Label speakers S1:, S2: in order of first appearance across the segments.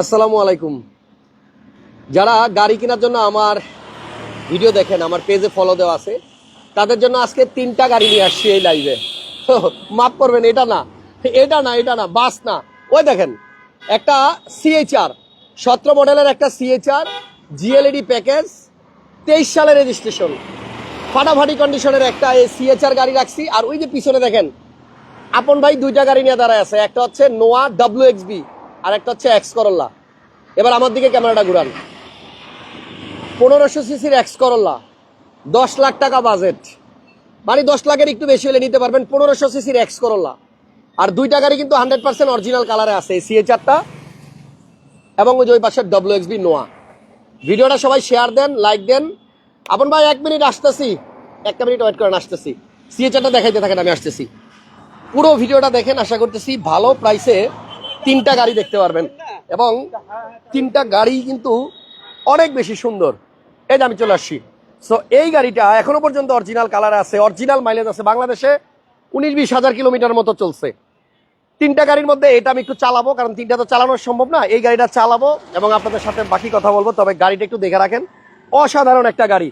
S1: আসসালামু আলাইকুম। যারা গাড়ি কেনার জন্য আমার ভিডিও দেখেন, আমার পেজে ফলো দেওয়া আছে, তাদের জন্য আজকে তিনটা গাড়ি নিয়ে আসছি এই লাইভে মাফ করবেন, এটা না এটা না এটা না, বাস না। ওই দেখেন, একটা সিএইচআর সতেরো মডেলের একটা সিএইচআর জিএলইডি প্যাকেজ তেইশ সালের রেজিস্ট্রেশন ফাটাফাটি কন্ডিশনের একটা এই সিএচআর গাড়ি রাখছি, আর ওই যে পিছনে দেখেন, আপন ভাই দুইটা গাড়ি নিয়ে দাঁড়ায় আছে, একটা হচ্ছে নোয়া ডাব্লিউ এক্সবি আর একটা হচ্ছে এক্স করল্লা এবার আমার দিকে ক্যামেরাটা ঘুরান। পনেরোশো সিসির এক্স করল্লা দশ লাখ টাকা বাজেট মানে দশ লাখের একটু বেশি হলে নিতে পারবেন পনেরোশো সিসির এক্স করল্লা আর দুইটা গাড়ি কিন্তু হান্ড্রেড পার্সেন্ট অরিজিনাল কালারে আছে সিএচআরটা এবং ওই পাশের ডাব্লিউ এক্সবি নোয়া ভিডিওটা সবাই শেয়ার দেন লাইক দেন। আপন ভাই, এক মিনিট আসতেছি। একটা মিনিট ওয়েট করেন, আসতেছি। সিএচআরটা দেখাইতে থাকেন, আমি আসতেছি। পুরো ভিডিওটা দেখেন, আশা করতেছি ভালো প্রাইসে তিনটা গাড়ি দেখতে পারবেন। এবং তিনটা গাড়ি কিন্তু অনেক বেশি সুন্দর। এই যে আমি চলে আসছি। সো এই গাড়িটা এখনও পর্যন্ত অরিজিনাল কালার আছে অরিজিনাল মাইলেজ আছে বাংলাদেশে উনিশ বিশ হাজার কিলোমিটার মতো চলছে। তিনটা গাড়ির মধ্যে এটা আমি একটু চালাবো, কারণ তিনটা তো চালানো সম্ভব না। এই গাড়িটা চালাবো এবং আপনাদের সাথে বাকি কথা বলব, তবে গাড়িটা একটু দেখে রাখেন। অসাধারণ একটা গাড়ি।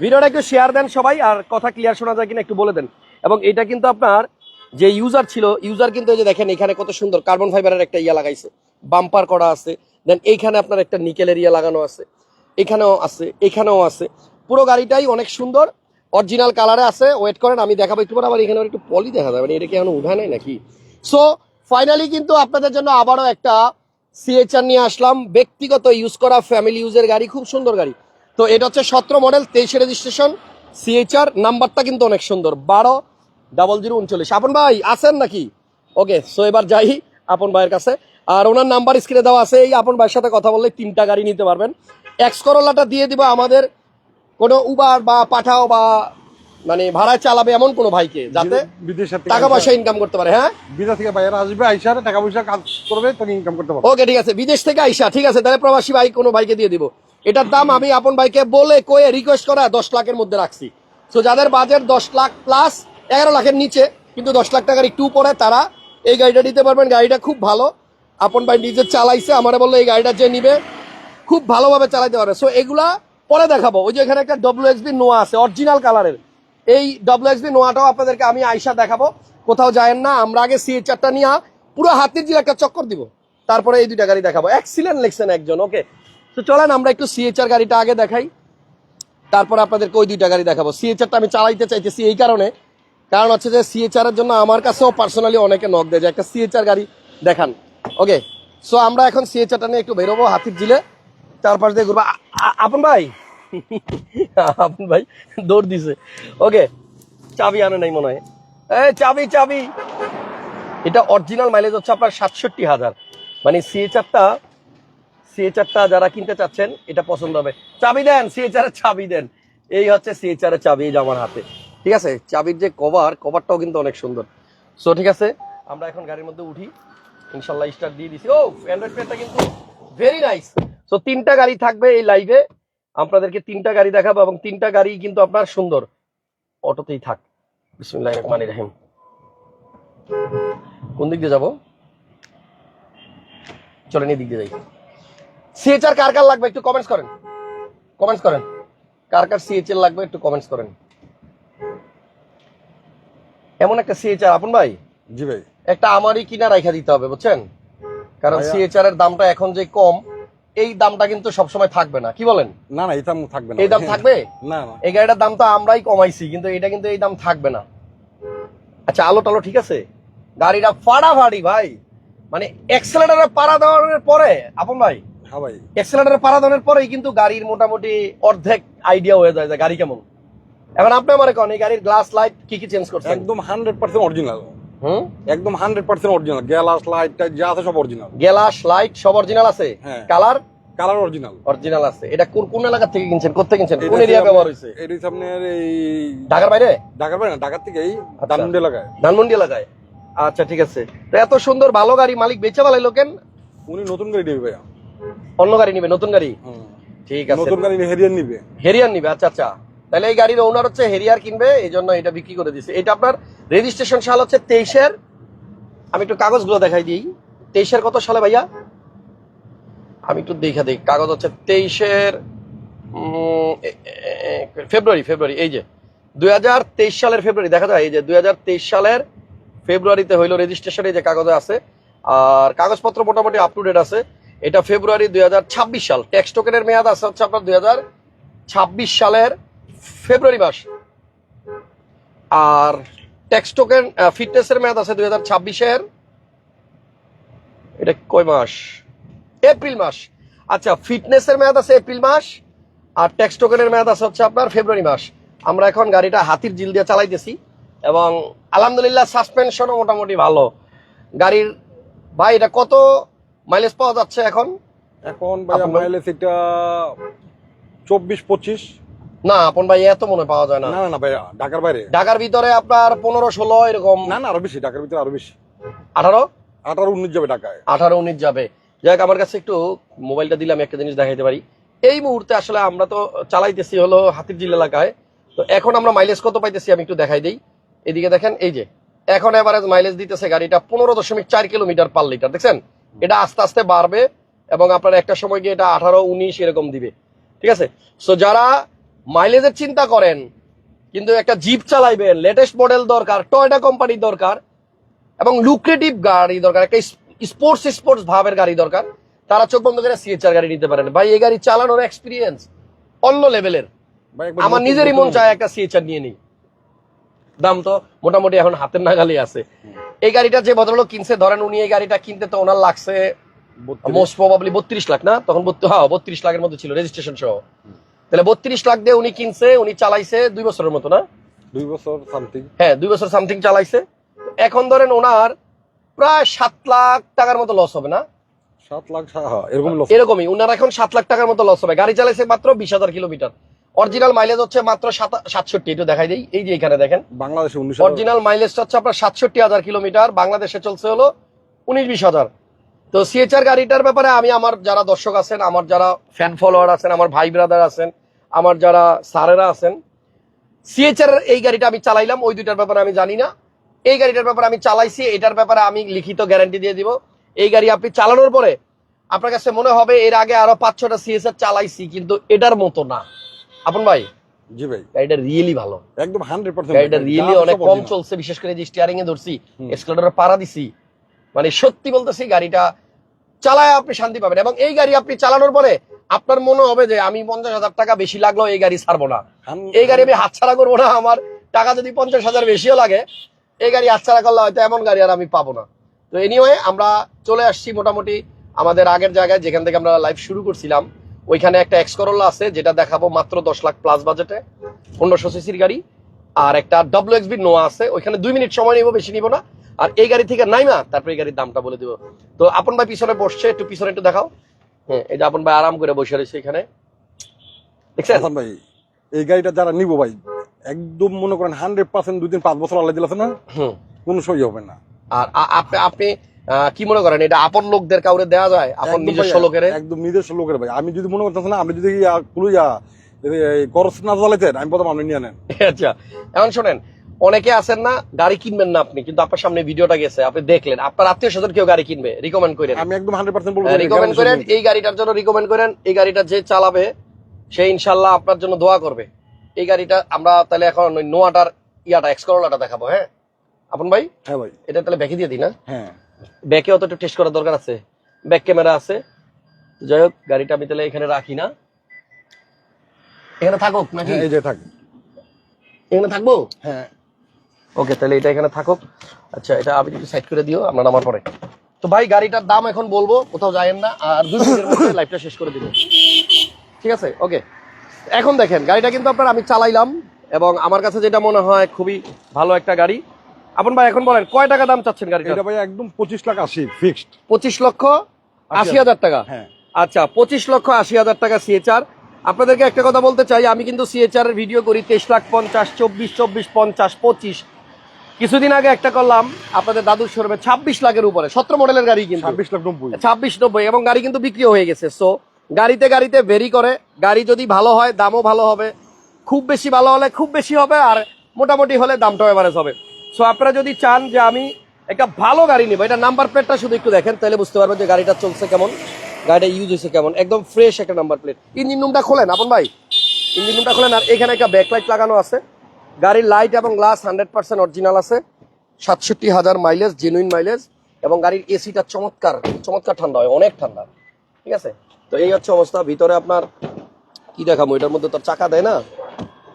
S1: ভিডিওটা একটু শেয়ার দেন সবাই, আর কথা ক্লিয়ার শোনা যায় কিনা একটু বলে দেন। এবং এটা কিন্তু আপনার যে ইউজার ছিল ইউজার কিন্তু দেখেন এখানে কত সুন্দর কার্বন ফাইবারের একটা ইয়া লাগাইছে। বাম্পার করা আছে। দেন এইখানে আপনার একটা নিকেলের ইয়া লাগানো আছে। এখানেও আছে এখানেও আছে। পুরো গাড়িটাই অনেক সুন্দর। অরিজিনাল কালারে আছে। ওয়েট করেন, আমি দেখাবো একটু পরে, আবার এখানে একটু পলি দেখা যাবে। মানে এটা কি এখনও উঠা নাই নাকি? সো ফাইনালি কিন্তু আপনাদের জন্য আবারও একটা সিএচআর নিয়ে আসলাম। ব্যক্তিগত ইউজ করা ফ্যামিলি ইউজের গাড়ি, খুব সুন্দর গাড়ি। তো এটা হচ্ছে সতেরো মডেল তেইশে রেজিস্ট্রেশন সিএচআর নাম্বারটা কিন্তু অনেক সুন্দর। বারো ডাবল জিরো উনচল্লিশ। আপন ভাই আছেন নাকি? ওকে সো এবার যাই আপন ভাইয়ের কাছে। আর ওনার নাম্বার স্ক্রিনে দেওয়া আছে এই আপন ভাইয়ের সাথে কথা বললে তিনটা গাড়ি নিতে পারবেন। এক্স করোলাটা দিয়ে দিব আমাদের। কোনো উবার বা পাঠাও বা মানে ভাড়ায় চালাবে এমন কোনো ভাইকে যাতে
S2: বিদেশের থেকে
S1: টাকা পয়সা ইনকাম করতে পারে হ্যাঁ?
S2: বিদেশ থেকে বাইরে আসবে আইসার টাকা পয়সা কাজ করবে তখন ইনকাম করতে পারবে।
S1: ওকে ঠিক আছে। বিদেশ থেকে আইসা ঠিক আছে? তাহলে প্রবাসী ভাই কোনো ভাইকে দিয়ে দিব। এটার দাম আমি আপন ভাইকে বলে কয়ে রিকোয়েস্ট করা দশ লাখের মধ্যে রাখছি। তো যাদের বাজেট দশ লাখ প্লাস এগারো লাখের নিচে, কিন্তু দশ লাখ টাকার একটু উপরে তারা এই গাড়িটা নিতে পারবেন। গাড়িটা খুব ভালো। আপন ভাই নিজে চালাইছে, আমারে বলল এই গাড়িটা যে নিবে, খুব ভালোভাবে চালাইতে পারে সো এগুলা পরে দেখাবো। ওই যে এখানে একটা ডব্লিউ এক্সবি নোয়া আছে অরিজিনাল কালারের এই ডব্লিউ এক্সবি নোয়াটাও আপনাদেরকে আমি আইসা দেখাবো। কোথাও যায়েন না, আমরা আগে সিএচআরটা নিয়ে পুরো হাতির জির একটা চক্কর দিব। তারপরে এই দুইটা গাড়ি দেখাবো। এক্সিলেন্ট লিখছেন একজন ওকে তো চলেন আমরা একটু সিএচআর গাড়িটা আগে দেখাই। তারপর আপনাদেরকে ওই দুইটা গাড়ি দেখাবো। সিএচআরটা আমি চালাইতে চাইতেছি এই কারণে। কারণ হচ্ছে যে সিএচআর এর জন্য আমার কাছেও পার্সোনালি অনেকে নক দেয় যে একটা সিএচআর গাড়ি দেখান। ওকে সো আমরা এখন সিএচআরটা নিয়ে একটু বেরোবো হাতির জিলে চারপাশ দিয়ে ঘুরবো। আপন ভাই? আপন ভাই দৌড় দিছে। ওকে চাবি আনে নাই মনে হয়। এই চাবি চাবি। এটা অরিজিনাল মাইলেজ হচ্ছে আপনার সাতষট্টি হাজার। মানে সিএচআরটা সিএচআরটা যারা কিনতে চাচ্ছেন, এটা পছন্দ হবে। চাবি দেন সিএচআর চাবি দেন। এই হচ্ছে সিএচআর চাবি এই যে আমার হাতে। ঠিক আছে? চাবির যে কভার কভারটাও কিন্তু অনেক সুন্দর। সো ঠিক আছে? আমরা এখন গাড়ির মধ্যে উঠি। ইনশাল্লাহ স্টার্ট দিয়ে দিছি। ও অ্যান্ড্রয়েড প্লেটটা কিন্তু ভেরি নাইস সো তিনটা গাড়ি থাকবে এই লাইভে আপনাদেরকে তিনটা গাড়ি দেখাবো এবং তিনটা গাড়ি কিন্তু আপনার সুন্দর। অটোতেই থাক। বিসমুল্লাহ রহমান রাহিম। কোন দিক দিয়ে যাব? চলেন এই দিক দিয়ে যাই। সিএচআর কার কার লাগবে একটু কমেন্টস করেন। কমেন্টস করেন। কার কার সিএচআর লাগবে একটু কমেন্টস করেন। এমন একটা সিএচআর আপন ভাই?
S2: জি ভাই।
S1: একটা আমারই কিনা রাখা দিতে হবে বুঝছেন? কারণ সিএচআর এর দামটা এখন যে কম এই দামটা কিন্তু সবসময় থাকবে না। কি বলেন?
S2: না না এই দাম থাকবে না
S1: এই দাম থাকবে?
S2: না না।
S1: এই গাড়িটার দাম তো আমরাই কমাইছি কিন্তু এটা কিন্তু এই দাম থাকবে না। আচ্ছা আলো টালো ঠিক আছে? গাড়িটা ফাড়াফাড়ি ভাই। মানে এক্সেলেটারে পাড়া দেওয়ার পরে আপন ভাই
S2: হ্যাঁ ভাই।
S1: এক্সেলেটারে পাড়া দেওয়ার পরেই কিন্তু গাড়ির মোটামুটি অর্ধেক আইডিয়া হয়ে যায় যে গাড়ি কেমন। এখন আপনি আমার কোন এই গাড়ির গ্লাস লাইট কি কি চেঞ্জ করছেন?
S2: একদম হান্ড্রেড পার্সেন্ট অরিজিনাল
S1: হুম?
S2: একদম hundred percent original glass light যা আছে সব অরিজিনাল
S1: গ্লাস লাইট সব অরিজিনাল আছে। কালার
S2: কালার অরিজিনাল
S1: অরিজিনাল আছে। এটা কোন কোন এলাকা থেকে কিনছেন? কোথা থেকে কিনছেন? কোন এরিয়া ব্যবহার হয়েছে?
S2: এটা হচ্ছে আপনার এই
S1: ঢাকার বাইরে?
S2: ঢাকার বাইরে না ঢাকার থেকে এই
S1: আচ্ছা।
S2: ধানমন্ডি এলাকায়।
S1: ধানমন্ডি এলাকায়। আচ্ছা ঠিক আছে। তো এত সুন্দর ভালো গাড়ি মালিক বেচে বালাই লোকেন
S2: উনি নতুন গাড়ি নেবে ভাইয়া।
S1: অন্য গাড়ি নিবে নতুন গাড়ি?
S2: হুম।
S1: ঠিক আছে।
S2: নতুন গাড়ি হেরিয়ান নিবে।
S1: হেরিয়ার নিবে আচ্ছা আচ্ছা। তাহলে এই গাড়ির ওনার হচ্ছে হেরিয়ার কিনবে এই জন্য এটা বিক্রি করে দিছে। এটা আপনার রেজিস্ট্রেশন সাল হচ্ছে তেইশের। আমি একটু কাগজগুলো দেখাই দিই। তেইশের কত সালে ভাইয়া? আমি একটু দেখে দিই কাগজ হচ্ছে তেইশের ফেব্রুয়ারি ফেব্রুয়ারি, এই যে। দু হাজার তেইশ সালের ফেব্রুয়ারি, দেখা যায়, এই যে দুই সালের ফেব্রুয়ারিতে হইল রেজিস্ট্রেশন এই যে কাগজে আছে। আর কাগজপত্র মোটামুটি আপ টু ডেট আছে। এটা ফেব্রুয়ারি দুই হাজার ছাব্বিশ সাল। ট্যাক্স টোকেনের মেয়াদ আছে হচ্ছে আপনার দুই হাজার ছাব্বিশ সালের ফেব্রুয়ারি মাস। আর ট্যাক্স টোকেন ফিটনেসের মেয়াদ আছে দুই হাজার ছাব্বিশের এটা কয় মাস? এপ্রিল মাস। আচ্ছা ফিটনেসের মেয়াদ আছে এপ্রিল মাস আর ট্যাক্স টোকেনের মেয়াদ আছে হচ্ছে আপনার ফেব্রুয়ারি মাস। আমরা এখন গাড়িটা হাতির জিল দিয়ে চালাইতেছি এবং আলহামদুলিল্লাহ সাসপেনশনও মোটামুটি ভালো। গাড়ির ভাই এটা কত মাইলেজ পাওয়া যাচ্ছে এখন?
S2: এখন মাইলেজ এটা চব্বিশ পঁচিশ।
S1: না আপন ভাই এত মনে পাওয়া যায় না।
S2: না না ভাইয়া ঢাকার বাইরে।
S1: ঢাকার ভিতরে আপনার পনেরো ষোলো এরকম।
S2: না না আরও বেশি ঢাকার ভিতরে আরও বেশি।
S1: আঠারো?
S2: আঠারো উনিশ যাবে ঢাকায়।
S1: আঠারো উনিশ যাবে। যাই আমার কাছে একটু মোবাইলটা দিলে আমি একটা জিনিস দেখাইতে পারি। এই মুহূর্তে আসলে আমরা তো চালাইতেছি হলো হাতিরঝিল এলাকায়। তো এখন আমরা মাইলেজ কত পাইতেছি আমি একটু দেখাই দিই। এদিকে দেখেন এই যে এখন এভারেজ মাইলেজ দিতেছে গাড়িটা পনেরো দশমিক চার কিলোমিটার পার লিটার দেখছেন? এটা আস্তে আস্তে বাড়বে এবং আপনার একটা সময় গিয়ে এটা আঠারো উনিশ এরকম দিবে। ঠিক আছে? সো যারা মাইলেজের চিন্তা করেন কিন্তু একটা জিপ চালাইবেন লেটেস্ট মডেল দরকার টয়টা কোম্পানির দরকার এবং লুক্রেটিভ গাড়ি দরকার একটা স্পোর্টস স্পোর্টস ভাবের গাড়ি দরকার তারা চোখ বন্ধ করে সিএচআর গাড়ি নিতে পারেন। ভাই এই গাড়ি চালানোর এক্সপিরিয়েন্স অন্য লেভেলের আমার নিজেরই মন চায় একটা সিএচআর নিয়ে নিই। দাম তো মোটামুটি এখন হাতের নাগালে আছে। এই গাড়িটা যে ভদ্রলোক কিনছে ধরেন উনি এই গাড়িটা কিনতে তো ওনার লাগছে মোস্ট প্রবাবলি বত্রিশ লাখ না? তখন হ্যাঁ বত্রিশ লাখের মধ্যে ছিল রেজিস্ট্রেশন সহ। তাহলে বত্রিশ লাখ দিয়ে উনি কিনছে উনি চালাইছে দুই বছরের মতো না?
S2: দুই বছর সামথিং
S1: হ্যাঁ দুই বছর সামথিং চালাইছে। এখন ধরেন ওনার প্রায় সাত লাখ টাকার মতো লস হবে না?
S2: সাত লাখ হ্যাঁ, এরকম
S1: এরকমই ওনার এখন সাত লাখ টাকার মতো লস হবে। গাড়ি চালাইছে মাত্র বিশ হাজার কিলোমিটার। অরিজিনাল মাইলেজ হচ্ছে মাত্র সাতা- সাতষট্টি একটু দেখাই দিই। এই যে এখানে দেখেন।
S2: বাংলাদেশে
S1: অরিজিনাল মাইলেজটা হচ্ছে আপনার সাতষট্টি হাজার কিলোমিটার বাংলাদেশে চলছে হলো উনিশ বিশ হাজার। তো সিএচআর গাড়িটার ব্যাপারে আমি আমার যারা দর্শক আছেন আমার যারা ফ্যান ফলোয়ার আছেন আমার ভাই ব্রাদার আছেন আমার যারা স্যারেরা আছেন সিএচআর এই গাড়িটা আমি চালাইলাম ওই দুইটার ব্যাপারে আমি জানি না। এই গাড়িটার ব্যাপারে আমি চালাইছি এটার ব্যাপারে আমি লিখিত গ্যারান্টি দিয়ে দিব। এই গাড়ি আপনি চালানোর পরে আপনার কাছে মনে হবে এর আগে আরও পাঁচ ছটা সিএসআর চালাইছি কিন্তু এটার মতো না। আপন ভাই?
S2: জি ভাই।
S1: গাড়িটা রিয়েলি ভালো।
S2: একদম হান্ড্রেড পার্সেন্ট
S1: গাড়িটা রিয়েলি অনেক কম চলছে বিশেষ করে যে স্টিয়ারিং এ ধরছি এক্সকেলেটর পাড়া দিছি। মানে সত্যি বলতেছি গাড়িটা চালায় আপনি শান্তি পাবেন। এবং এই গাড়ি আপনি চালানোর পরে আপনার মনে হবে যে আমি পঞ্চাশ হাজার টাকা বেশি লাগল এই গাড়ি ছাড়বো না। এই গাড়ি আমি হাতছাড়া করব না আমার টাকা যদি পঞ্চাশ হাজার বেশিও লাগে এই গাড়ি হাতছাড়া করলে হয়তো এমন গাড়ি আর আমি পাবো না। তো এনিওয়ে আমরা চলে আসছি মোটামুটি আমাদের আগের জায়গায় যেখান থেকে আমরা লাইভ শুরু করছিলাম। ওইখানে একটা এক্স করোলা আছে যেটা দেখাবো মাত্র দশ লাখ প্লাস বাজেটে পনেরোশো সিসির গাড়ি। আর একটা ডব্লিউ এক্স বি নোয়া আছে ওইখানে দুই মিনিট সময় নিব বেশি নিব না। আর এই গাড়ি থেকে নাইমা তারপর এই গাড়ির দামটা বলে দিব। তো আপন ভাই পিছনে বসছে একটু পিছনে একটু দেখাও। হ্যাঁ এই আপন ভাই আরাম করে বসে রয়েছে এখানে। দেখছেন?
S2: ভাই এই গাড়িটা যারা নিবো ভাই একদম মনে করেন হান্ড্রেড পার্সেন্ট দুই দিন পাঁচ বছর আল্লাহ দিলাছে না কোনো সই হবে না।
S1: আর আপনি আপনি কি মনে করেন এটা আপন লোকদের কাউরে দেওয়া যায়? আপন নিজস্ব লোকের?
S2: একদম নিজস্ব লোকের ভাই। আমি যদি মনে করতেছি না আপনি যদি কুলুইয়া করস না চালাইতেন আমি প্রথম আপনি নিয়ে নেন।
S1: আচ্ছা এখন শোনেন অনেকে আছেন না গাড়ি কিনবেন না আপনি কিন্তু আপনার সামনে ভিডিওটা গেছে আপনি দেখলেন। আপনার আত্মীয় স্বজন কেউ গাড়ি কিনবে রিকমেন্ড করেন।
S2: আমি একদম হান্ড্রেড পার্সেন্ট বলব
S1: রিকমেন্ড করেন এই গাড়িটার জন্য রিকমেন্ড করেন এই গাড়িটা যে চালাবে সে ইনশাল্লাহ আপনার জন্য দোয়া করবে। এই গাড়িটা আমরা তাহলে এখন ওই নোয়াটার ইয়াটা এক্স করোলাটা দেখাবো হ্যাঁ? আপন ভাই?
S2: হ্যাঁ ভাই।
S1: এটা তাহলে ব্যাকে দিয়ে দিই না?
S2: হ্যাঁ।
S1: ব্যাকে অত একটু টেস্ট করার দরকার আছে। ব্যাক ক্যামেরা আছে। যাই হোক গাড়িটা আমি তাহলে এখানে রাখি না। এখানে থাকুক নাকি?
S2: হ্যাঁ, এই যে থাক।
S1: এখানে থাকব?
S2: হ্যাঁ।
S1: ওকে তাহলে এটা এখানে থাকুক। আচ্ছা এটা আমি একটু সাইড করে দিও আমরা নামার পরে। তো ভাই গাড়িটার দাম এখন বলব কোথাও যায়েন না আর দুই মিনিটের মধ্যে লাইফটা শেষ করে দিব। ঠিক আছে? ওকে এখন দেখেন গাড়িটা কিন্তু আপনার আমি চালাইলাম এবং আমার কাছে যেটা মনে হয় খুবই ভালো একটা গাড়ি। আপন ভাই এখন বলেন কয় টাকা দাম চাচ্ছেন গাড়িটা
S2: এটা ভাই একদম পঁচিশ লাখ আশি ফিক্সড
S1: পঁচিশ লক্ষ আশি হাজার টাকা?
S2: হ্যাঁ।
S1: আচ্ছা পঁচিশ লক্ষ আশি হাজার টাকা সিএচআর আপনাদেরকে একটা কথা বলতে চাই আমি কিন্তু সিএচআর এর ভিডিও করি তেইশ লাখ পঞ্চাশ চব্বিশ চব্বিশ পঞ্চাশ পঁচিশ। কিছুদিন আগে একটা করলাম আপনাদের দাদুর শোরুমে ছাব্বিশ লাখের উপরে সতেরো মডেলের গাড়ি কিন্তু।
S2: ছাব্বিশ লাখ নব্বই।
S1: ছাব্বিশ নব্বই এবং গাড়ি কিন্তু বিক্রি হয়ে গেছে। সো গাড়িতে গাড়িতে ভেরি করে গাড়ি যদি ভালো হয় দামও ভালো হবে। খুব বেশি ভালো হলে খুব বেশি হবে আর মোটামুটি হলে দামটাও এভারেজ হবে। সো আপনারা যদি চান যে আমি একটা ভালো গাড়ি নিব এটা নাম্বার প্লেটটা শুধু একটু দেখেন তাহলে বুঝতে পারবেন যে গাড়িটা চলছে কেমন গাড়িটা ইউজ হয়েছে কেমন। একদম ফ্রেশ একটা নাম্বার প্লেট ইঞ্জিন রুমটা খোলেন আপন ভাই? ইঞ্জিন রুমটা খোলেন আর এখানে একটা ব্যাকলাইট লাগানো আছে। গাড়ির লাইট এবং গ্লাস হান্ড্রেড পার্সেন্ট অরিজিনাল আছে। সাতষট্টি হাজার মাইলেজ জেনুইন মাইলেজ এবং গাড়ির এসিটা চমৎকার চমৎকার ঠান্ডা হয় অনেক ঠান্ডা। ঠিক আছে? তো এই হচ্ছে অবস্থা। ভিতরে আপনার কি দেখাবো? এটার মধ্যে তো চাকা দেয় না?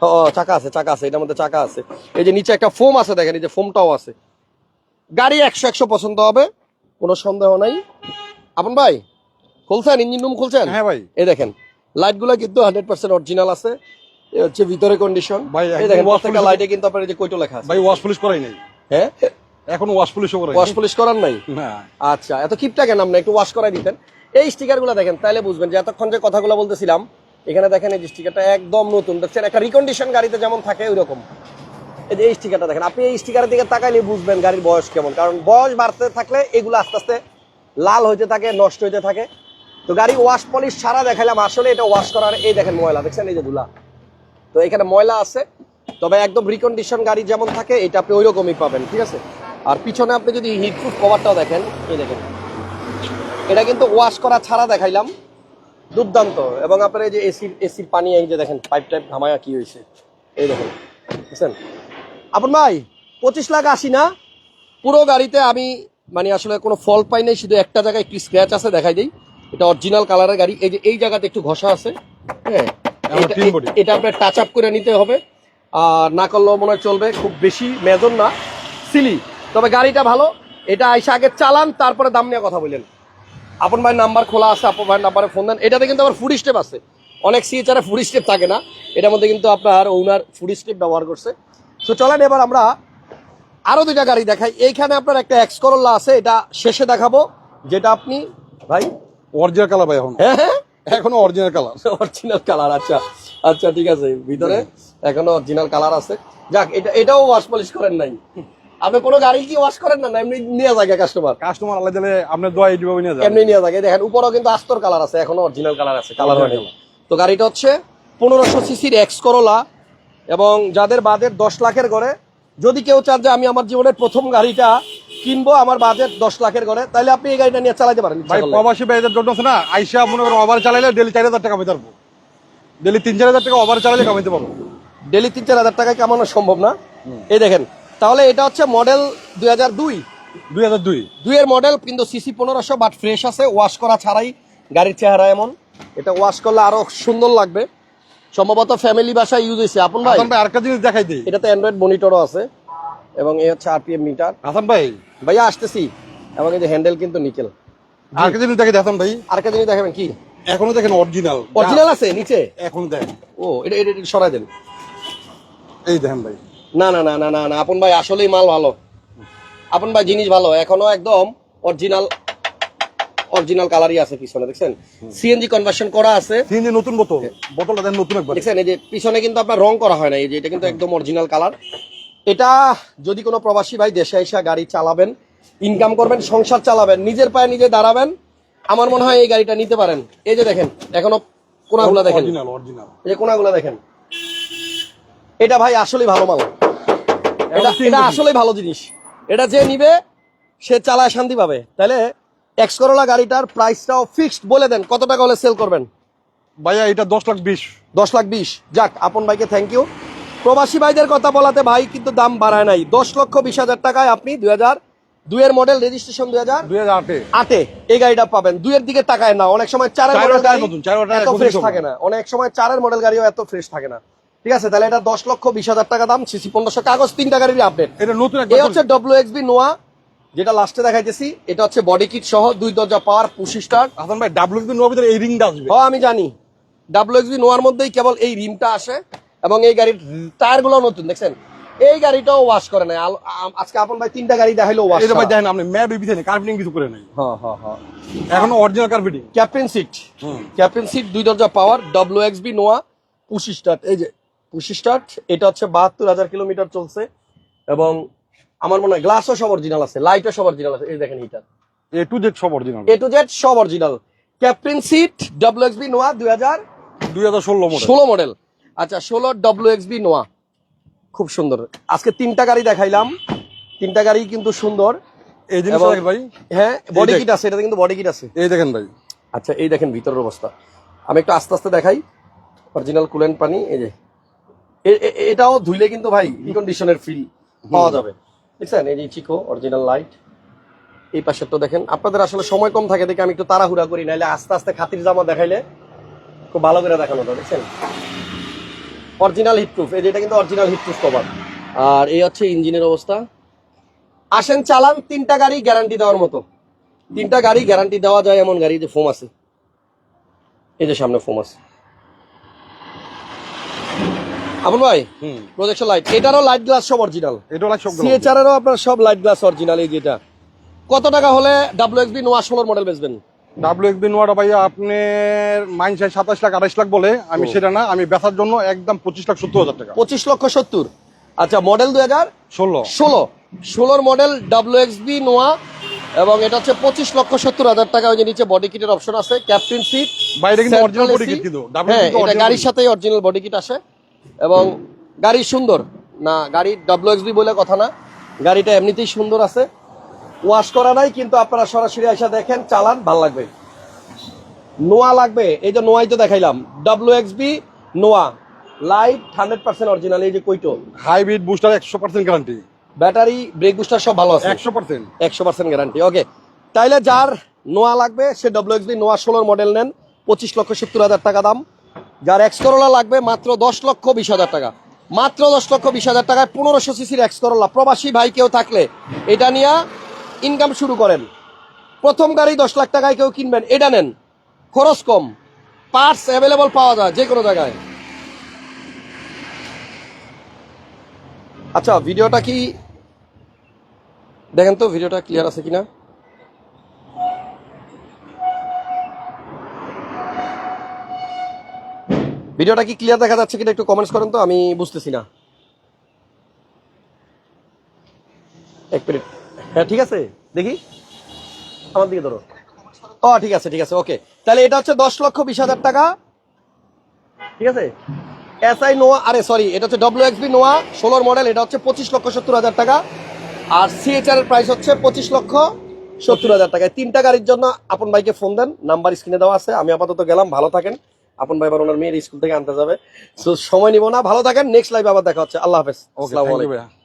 S1: ও চাকা আছে চাকা আছে এটার মধ্যে চাকা আছে। এই যে নিচে একটা ফোম আছে দেখেন এই যে ফোমটাও আছে। গাড়ি একশো একশো পছন্দ হবে কোনো সন্দেহ নাই। আপন ভাই খুলছেন? Engine room খুলছেন?
S2: হ্যাঁ ভাই।
S1: এই দেখেন লাইটগুলো কিন্তু হান্ড্রেড পার্সেন্ট অরিজিনাল আছে। হচ্ছে ভিতরে কন্ডিশন
S2: ভাই,
S1: এই দেখেন প্রত্যেকটা লাইটে কিন্তু আপনার এই যে কইটো লেখা আছে।
S2: ভাই ওয়াশ পুলিশ করাই নাই।
S1: হ্যাঁ?
S2: এখন ওয়াশ পুলিশও করাই
S1: ওয়াশ পলিশ করার নাই?
S2: না।
S1: আচ্ছা এত কিপটা কেন আপনি একটু ওয়াশ করাই দিতেন। এই স্টিকারগুলো দেখেন তাইলে বুঝবেন যে এতক্ষণ যে কথাগুলো বলতেছিলাম এখানে দেখেন এই স্টিকারটা একদম নতুন। দেখছেন একটা রিকন্ডিশন গাড়িতে যেমন থাকে ওই রকম এই যে এই স্টিকারটা দেখেন আপনি এই স্টিকারের দিকে তাকাইলে বুঝবেন গাড়ির বয়স কেমন। কারণ বয়স বাড়তে থাকলে এগুলো আস্তে আস্তে লাল হইতে থাকে নষ্ট হইতে থাকে। তো গাড়ি ওয়াশ পলিশ ছাড়া দেখাইলাম আসলে এটা ওয়াশ করার এই দেখেন ময়লা দেখছেন এই যে ধুলা? তো এখানে ময়লা আছে, তবে একদম রিকন্ডিশন গাড়ি যেমন থাকে, এটা আপনি ওই রকমই পাবেন, ঠিক আছে? আর পিছনে আপনি যদি হিটপ্রুফ কভারটাও দেখেন, এই দেখেন। এটা কিন্তু ওয়াশ করা ছাড়া দেখাইলাম, দুর্দান্ত। এবং আপনার এই যে এসির এসির পানি, এই যে দেখেন পাইপ টাইপ ঘামায়া কি হয়েছে, এই দেখেন, বুঝছেন? আপন ভাই, পঁচিশ লাখ আসি না? পুরো গাড়িতে আমি মানে আসলে কোনো ফল পাই নাই, শুধু একটা জায়গায় একটু স্ক্র্যাচ আছে, দেখাই দিই। এটা অরিজিনাল কালারের গাড়ি, এই যে, এই জায়গাতে একটু ঘষা আছে হ্যাঁ? এটা- আপনার টাচ আপ করে নিতে হবে। আর না করলেও মনে চলবে খুব বেশি মেজন না সিলি তবে গাড়িটা ভালো এটা আইসা আগে চালান তারপরে দাম নিয়ে কথা বললেন আপন ভাইয়ের নাম্বার খোলা আছে আপন ভাইয়ের নাম্বারে ফোন দেন। এটাতে কিন্তু আবার ফুড স্টেপ আছে। অনেক সিএচআরে ফুড স্টেপ থাকে না। এটার মধ্যে কিন্তু আপনার ওনার ফুড স্টেপ ব্যবহার করছে। তো চলেন এবার আমরা আরও দুইটা গাড়ি দেখাই। এইখানে আপনার একটা এক্স করোলা আছে এটা শেষে দেখাবো যেটা আপনি ভাই?
S2: অরিজিনাল কালার ভাই এখন।
S1: হ্যাঁ হ্যাঁ।
S2: এখনও অরিজিনাল কালার
S1: অরিজিনাল কালার আচ্ছা। আচ্ছা ঠিক আছে ভিতরে এখনও অরিজিনাল কালার আছে। যাক এটা এটাও ওয়াশ পলিশ করেন নাই। আপনি কোনো গাড়ি কি ওয়াশ করেন না এমনি নিয়ে যায় কাস্টমার
S2: কাস্টমার আলাদা দিলে আপনার দোয়া এই নিয়ে যাবে
S1: এমনি নিয়ে থাকে দেখেন উপরেও কিন্তু আস্তর কালার আছে এখনও অরিজিনাল কালার আছে কালার হয়নি। তো গাড়িটা হচ্ছে পনেরোশো সিসির এক্স করোলা এবং যাদের বাজেট দশ লাখের ঘরে যদি কেউ চান যে আমি আমার জীবনের প্রথম গাড়িটা কিনবো আমার বাজেট দশ লাখের ঘরে তাহলে আপনি এই গাড়িটা নিয়ে চালাতে পারেন
S2: ভাই প্রবাসী ভাইদের জন্য আছে না আইসা মনে করেন ওভার চালাইলে ডেলি চার হাজার টাকা কামাইতে পারব ডেলি তিন চার হাজার টাকা ওভার চালাইলে কামাইতে পারব
S1: ডেলি তিন চার হাজার টাকায় কামানো সম্ভব না? এই দেখেন তাহলে এটা হচ্ছে মডেল দুই হাজার দুই।
S2: দুই হাজার দুই।
S1: দুইয়ের মডেল কিন্তু সিসি পনেরোশো বাট ফ্রেশ আছে ওয়াশ করা ছাড়াই গাড়ির চেহারা এমন। এটা ওয়াশ করলে আরও সুন্দর লাগবে। সম্ভবত ফ্যামিলি বাসায় ইউজ হয়েছে। আপন ভাই?
S2: ভাই আরেকটা জিনিস দেখাই দিই।
S1: এটাতে অ্যান্ড্রয়েড মনিটরও আছে এবং এই হচ্ছে আরপিএম মিটার
S2: হাসান ভাই
S1: ভাইয়া আসতেছি। এবং এই যে হ্যান্ডেল কিন্তু নিকেল।
S2: আর জিনিস দেখে হাসান ভাই।
S1: আর জিনিস দেখাবেন কি?
S2: এখনও দেখেন অরিজিনাল
S1: অরিজিনাল আছে নিচে?
S2: এখন দেখেন।
S1: ও এটা এটা এটা সরাই দেন।
S2: এই দেখেন ভাই।
S1: না না না না না না আপন ভাই আসলেই মাল ভালো। আপন ভাই জিনিস ভালো। এখনও একদম অরিজিনাল অরিজিনাল কালারই আছে পিছনে দেখছেন? সিএনজি কনভার্সন করা আছে।
S2: সিএনজি নতুন বোতল। বোতলটা দেন নতুন একবার।
S1: দেখছেন? এই যে পিছনে কিন্তু আপনার রং করা হয় না এই যে এটা কিন্তু একদম অরিজিনাল কালার এটা যদি কোনো প্রবাসী ভাই দেশে এসে গাড়ি চালাবেন ইনকাম করবেন সংসার চালাবেন নিজের পায়ে নিজে দাঁড়াবেন আমার মনে হয় এই গাড়িটা নিতে পারেন। এই যে দেখেন এখনও কোনাগুলা দেখেন। এই যে কোনাগুলো দেখেন। এটা ভাই আসলেই ভালো মাল। এটা। আসলেই ভালো জিনিস। এটা যে নিবে সে চালায় শান্তি পাবে। তাহলে এক্স করোলা গাড়িটার প্রাইসটাও ফিক্সড বলে দেন। কত টাকা হলে সেল করবেন?
S2: ভাইয়া এটা দশ লাখ বিশ।
S1: দশ লাখ বিশ। যাক আপন ভাইকে থ্যাংক ইউ প্রবাসী ভাইদের কথা বলাতে ভাই কিন্তু দাম বাড়ায় নাই। দশ লক্ষ বিশ হাজার টাকায় আপনি দুই হাজার দুইয়ের মডেল রেজিস্ট্রেশন দুই হাজার?
S2: দুই হাজার আটে।
S1: আটে। এই গাড়িটা পাবেন। দুইয়ের দিকে টাকায় না। অনেক সময় চারের মডেল গাড়ি এত ফ্রেশ থাকে না। অনেক সময় চারের মডেল গাড়িও এত ফ্রেশ থাকে না। ঠিক আছে তাহলে এটা দশ লক্ষ বিশ হাজার টাকা দাম সিসি পনেরোশো কাগজ তিনটা গাড়ির আপডেট
S2: এটা নতুন
S1: এই হচ্ছে ডব্লিউ নোয়া যেটা লাস্টে দেখাইতেছি। এটা হচ্ছে বডি কিট সহ দুই দরজা পাওয়ার পুশি স্টার
S2: হাসান ভাই ডাব্লিউ নোয়ার ভিতরে এই রিংটা আসবে?
S1: ও আমি জানি। ডাব্লিউ এক্সবি নোয়ার মধ্যেই কেবল এই রিমটা আসে। এবং এই গাড়ির টায়ারগুলো নতুন দেখছেন? এই গাড়িটাও ওয়াশ করে নাই। আজকে আপন ভাই তিনটা গাড়ি দেখাইলো ওয়াশ
S2: এটা ভাই দেখেন আপনি ম্যাপ বিবিতে নেই কার্পেটিং কিছু করে নাই।
S1: হ্যাঁ হ্যাঁ হ্যাঁ।
S2: এখনও original carpeting
S1: captain seat captain seat দুই দরজা পাওয়ার ডব্লিউ এক্সবি নোয়া পুশি স্টার্ট এই যে পুশি স্টার্ট এটা হচ্ছে বাহাত্তর হাজার কিলোমিটার চলছে। এবং আমার মনে হয় গ্লাসও সব অরিজিনাল আছে লাইটও সব অরিজিনাল আছে এই দেখেন হিটার
S2: এ টু জেড সব অরিজিনাল
S1: এ টু জেড সব original captain seat W X B Noah দুই হাজার
S2: দুই হাজার ষোলো মডেল
S1: ষোলো মডেল আচ্ছা ষোলো ডব্লিউ এক্সবি নোয়া। খুব সুন্দর। আজকে তিনটা গাড়ি দেখাইলাম। তিনটা গাড়ি কিন্তু সুন্দর।
S2: এই জিনিসটা ভাই।
S1: হ্যাঁ বডি কিট আছে এটাতে কিন্তু বডি কিট আছে।
S2: এই দেখেন ভাই।
S1: আচ্ছা এই দেখেন ভিতরের অবস্থা। আমি একটু আস্তে আস্তে দেখাই। অরিজিনাল কুলেন্ট পানি এই যে। এটাও ধুইলে কিন্তু ভাই রিকন্ডিশনের ফিল পাওয়া যাবে। দেখছেন? এই যে চিকো অরিজিনাল লাইট এই পাশেরটা দেখেন। আপনাদের আসলে সময় কম থাকে দেখে আমি একটু তাড়াহুড়া করি নাহলে আস্তে আস্তে খাতির জামা দেখাইলে খুব ভালো করে দেখানো যায় দেখছেন? অরিজিনাল হিটপ্রুফ এই যে এটা কিন্তু অরিজিনাল হিটপ্রুফ কভার আর এই হচ্ছে ইঞ্জিনের অবস্থা। আসেন চালান তিনটা গাড়ি গ্যারান্টি দেওয়ার মতো। তিনটা গাড়ি গ্যারান্টি দেওয়া যায় এমন গাড়ি যে ফোম আছে। এই যে সামনে ফোম আছে। আমন ভাই
S2: হুম।
S1: প্রজেকশন লাইট এটারও লাইট গ্লাস সব অরিজিনাল
S2: এটা হলো সব
S1: সিএচআর এরও আপনার সব লাইট গ্লাস অরিজিনাল এই যেটা কত টাকা হলে ডাব্লিউ এক্সবি নোয়া ষোলোর মডেল বেচবেন?
S2: ডাব্লিউ এক্সবি নোয়াটা ভাইয়া আপনার মাইন্ড সাইজ সাতাশ লাখ আঠাশ লাখ বলে। আমি সেটা না আমি বেচার জন্য একদম পঁচিশ লাখ সত্তর হাজার টাকা।
S1: পঁচিশ লক্ষ সত্তর। আচ্ছা মডেল দুই হাজার?
S2: ষোলো।
S1: ষোলো। ষোলোর মডেল ডাব্লিউ এক্সবি নোয়া এবং এটা হচ্ছে পঁচিশ লক্ষ সত্তর হাজার টাকা। ওই যে নিচে বডি কিটের অপশন আছে ক্যাপ্টেন সিট
S2: বাইরে কিন্তু অরিজিনাল বডি কিট কিন্তু।
S1: হ্যাঁ এটা গাড়ির সাথে অরিজিনাল বডি কিট আসে। এবং গাড়ি সুন্দর। না গাড়ি ডাব্লিউ এক্সবি বলে কথা না। গাড়িটা এমনিতেই সুন্দর আছে। ওয়াশ করা নাই কিন্তু আপনারা সরাসরি এসে দেখেন চালান ভালো লাগবে। নোয়া লাগবে এই যে নোয়াই তো দেখাইলাম W XB Noah light hundred percent original এই যে কইটো
S2: হাইব্রিড বুস্টার একশো percent guarantee
S1: battery brake booster সব ভালো আছে।
S2: একশো পার্সেন্ট
S1: একশো পার্সেন্ট গ্যারান্টি ওকে তাইলে যার নোয়া লাগবে সে ডব্লিউ এক্সবি নোয়া ষোলোর মডেল নেন পঁচিশ লক্ষ সত্তর হাজার টাকা দাম। যার এক্স করোলা লাগবে মাত্র দশ লক্ষ বিশ হাজার টাকা। মাত্র দশ লক্ষ বিশ হাজার টাকায় পনেরোশো সিসির এক্স করোলা প্রবাসী ভাই কেউ থাকলে এটা নিয়ে ইনকাম শুরু করেন। প্রথম গাড়ি দশ লাখ টাকায় কেউ কিনবেন, এটা নেন। খরচ কম পার্টস অ্যাভেলেবল পাওয়া যায় যে কোনো জায়গায়। আচ্ছা ভিডিওটা কি? দেখেন তো, ভিডিওটা ক্লিয়ার আছে কিনা? ভিডিওটা কি ক্লিয়ার দেখা যাচ্ছে কিনা একটু কমেন্টস করেন তো, আমি বুঝতেছি না। এক মিনিট হ্যাঁ ঠিক আছে? দেখি। আমার দিকে ধরো। ও ঠিক আছে ঠিক আছে ওকে। তাহলে এটা হচ্ছে দশ লক্ষ বিশ হাজার টাকা। ঠিক আছে? এসআই নোয়া আরে সরি এটা হচ্ছে ডব্লিউ এক্সবি নোয়া ষোলোর মডেল এটা হচ্ছে পঁচিশ লক্ষ সত্তর হাজার টাকা। আর সিএচআর এর প্রাইস হচ্ছে পঁচিশ লক্ষ সত্তর হাজার টাকা। তিনটা গাড়ির জন্য আপন ভাইকে ফোন দেন নাম্বার স্ক্রিনে দেওয়া আছে। আমি আপাতত গেলাম ভালো থাকেন। আপন ভাই ওনার মেয়ের স্কুল থেকে আনতে যাবে। So, সময় নিব না ভালো থাকেন নেক্সট লাইভে আবার দেখা হচ্ছে। আল্লাহ হাফেজ। আসসালামু আলাইকুম।